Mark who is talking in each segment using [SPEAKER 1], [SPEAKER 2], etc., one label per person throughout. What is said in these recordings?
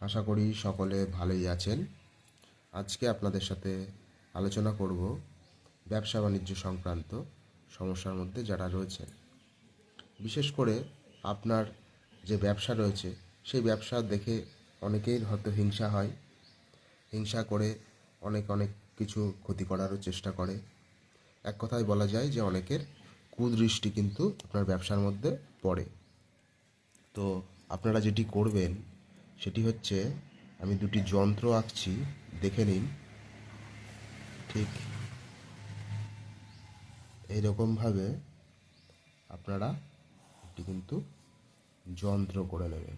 [SPEAKER 1] আশা করি সকলে ভালোই আছেন। আজকে আপনাদের সাথে আলোচনা করব ব্যবসা বাণিজ্য সংক্রান্ত সমস্যার মধ্যে যারা রয়েছেন। বিশেষ করে আপনার যে ব্যবসা রয়েছে, সেই ব্যবসা দেখে অনেকেই হয়তো হিংসা হয়। হিংসা করে অনেক অনেক কিছু ক্ষতি করারও চেষ্টা করে। এক কথায় বলা যায় যে অনেকের কুদৃষ্টি কিন্তু আপনার ব্যবসার মধ্যে পড়ে। তো আপনারা যেটি করবেন সেটি হচ্ছে, আমি দুটি যন্ত্র আঁকছি, দেখে নিন। ঠিক এইরকমভাবে আপনারা এটি কিন্তু যন্ত্র করে নেবেন।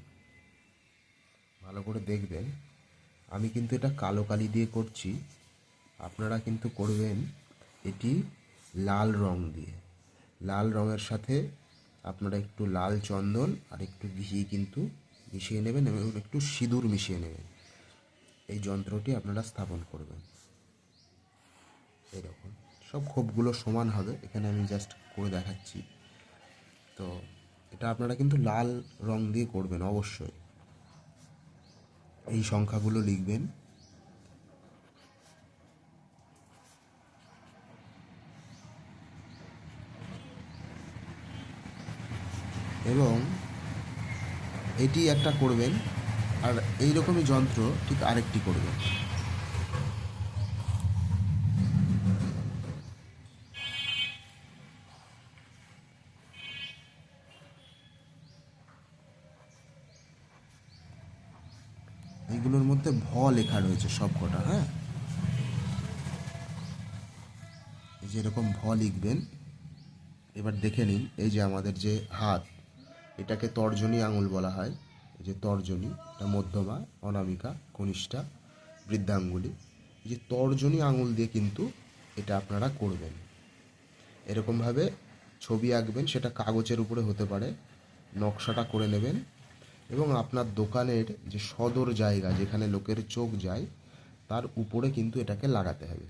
[SPEAKER 1] ভালো করে দেখবেন। আমি কিন্তু এটা কালো কালি দিয়ে করছি। আপনারা কিন্তু করবেন এটি লাল রং দিয়ে। লাল রঙের সাথে আপনারা একটু লাল চন্দন আর একটু ঘি কিন্তু মিশিয়ে নেবেন এবং একটু সিঁদুর মিশিয়ে নেবেন। এই যন্ত্রটি আপনারা স্থাপন করবেন। এরকম সব খোপগুলো সমান হবে। এখানে আমি জাস্ট করে দেখাচ্ছি। তো এটা আপনারা কিন্তু লাল রং দিয়ে করবেন, অবশ্যই। এই সংখ্যাগুলো লিখবেন। এবং এটি একটা করবেন, আর এই রকমই যন্ত্র ঠিক আরেকটি করবেন। এইগুলোর মধ্যে ভ লেখা রয়েছে সব কটা হ্যাঁ যেরকম ভ লিখবেন, এবার দেখে নিন, এই যে আমাদের যে হাত এটাকে তর্জনী আঙুল বলা হয়। এই যে তর্জনী, এটা মধ্যমা, অনামিকা, কনিষ্ঠা, বৃদ্ধাঙ্গুলি। এই যে তর্জনী আঙুল দিয়ে কিন্তু এটা আপনারা করবেন। এরকমভাবে ছবি আঁকবেন, সেটা কাগজের উপরে হতে পারে, নকশাটা করে নেবেন এবং আপনার দোকানের যে সদর জায়গা, যেখানে লোকের চোখ যায়, তার উপরে কিন্তু এটাকে লাগাতে হবে।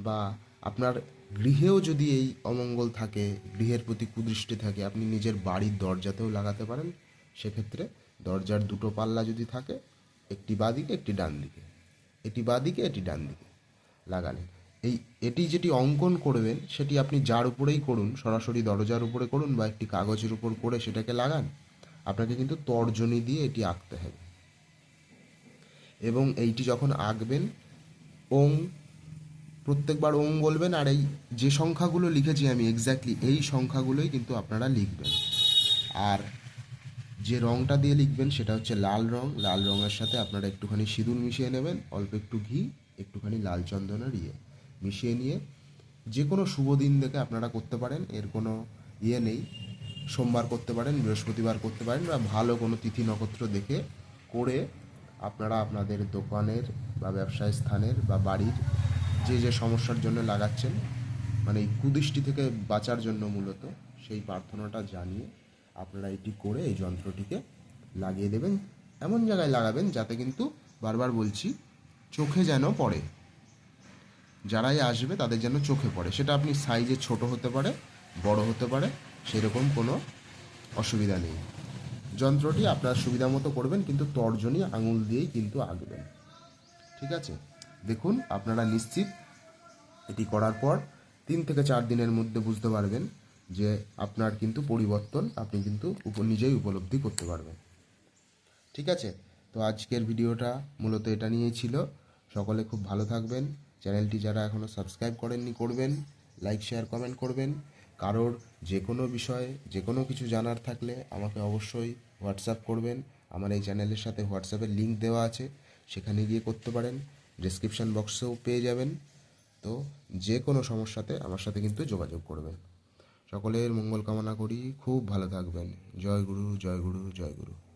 [SPEAKER 1] বা আপনার গৃহেও যদি এই অমঙ্গল থাকে, গৃহের প্রতি কুদৃষ্টি থাকে, আপনি নিজের বাড়ির দরজাতেও লাগাতে পারেন। সেক্ষেত্রে দরজার দুটো পাল্লা যদি থাকে, একটি বাদিকে একটি ডান দিকে। এটি বাদিকে এটি ডান দিকে লাগালেন। এই, এটি যেটি অঙ্কন করবেন, সেটি আপনি যার উপরেই করুন, সরাসরি দরজার উপরে করুন বা একটি কাগজের উপর করে সেটাকে লাগান, আপনাকে কিন্তু তর্জনী দিয়ে এটি আঁকতে হবে। এবং এইটি যখন আঁকবেন, ওং প্রত্যেকবার ওং বলবেন আর এই যে সংখ্যাগুলো লিখেছি আমি এক্স্যাক্টলি এই সংখ্যাগুলোই কিন্তু আপনারা লিখবেন। আর যে রংটা দিয়ে লিখবেন সেটা হচ্ছে লাল রং। লাল রঙের সাথে আপনারা একটুখানি সিঁদুর মিশিয়ে নেবেন, অল্প একটু ঘি, একটুখানি লাল চন্দনের ইয়ে মিশিয়ে নিয়ে যে কোনো শুভ দিন দেখে আপনারা করতে পারেন, এর কোনো ইয়ে নেই। সোমবার করতে পারেন, বৃহস্পতিবার করতে পারেন বা ভালো কোনো তিথি নক্ষত্র দেখে করে আপনারা আপনাদের দোকানের বা ব্যবসায় স্থানের বা বাড়ির যে যে সমস্যার জন্য লাগাচ্ছেন মানে এই কুদৃষ্টি থেকে বাঁচার জন্য মূলত সেই প্রার্থনাটা জানিয়ে আপনারা এটি করে এই যন্ত্রটিকে লাগিয়ে দেবেন, এমন জায়গায় লাগাবেন যাতে কিন্তু বারবার বলছি, চোখে যেন পড়ে। যারাই আসবে তাদের যেন চোখে পড়ে। সেটা আপনি সাইজে ছোট হতে পারে, বড় হতে পারে, সেরকম কোনো অসুবিধা নেই। যন্ত্রটি আপনার সুবিধা মতো করবেন, কিন্তু তর্জনী আঙুল দিয়েই কিন্তু আঁকবেন। ঠিক আছে? দেখুন, আপনারা নিশ্চিত এটি করার পর তিন থেকে চার দিনের মধ্যে বুঝতে পারবেন যে আপনার কিন্তু পরিবর্তন আপনি কিন্তু নিজেই উপলব্ধি করতে পারবেন। ঠিক আছে? তো আজকের ভিডিওটা মূলত এটা নিয়েই ছিল। সকলে খুব ভালো থাকবেন। চ্যানেলটি যারা এখনও সাবস্ক্রাইব করেননি, করবেন। লাইক, শেয়ার, কমেন্ট করবেন। কারোর যে কোনো বিষয়ে যে কোনো কিছু জানার থাকলে আমাকে অবশ্যই হোয়াটসঅ্যাপ করবেন। আমার এই চ্যানেলের সাথে হোয়াটসঅ্যাপের লিঙ্ক দেওয়া আছে। সেখানে গিয়ে করতে পারেন। ডেসক্রিপশন বক্সেও পেয়ে যাবেন। তো যে কোনো সমস্যাতে আমার সাথে কিন্তু যোগাযোগ করবেন। সকলের মঙ্গল কামনা করি। খুব ভালো থাকবেন। জয় গুরু জয় গুরু জয় গুরু।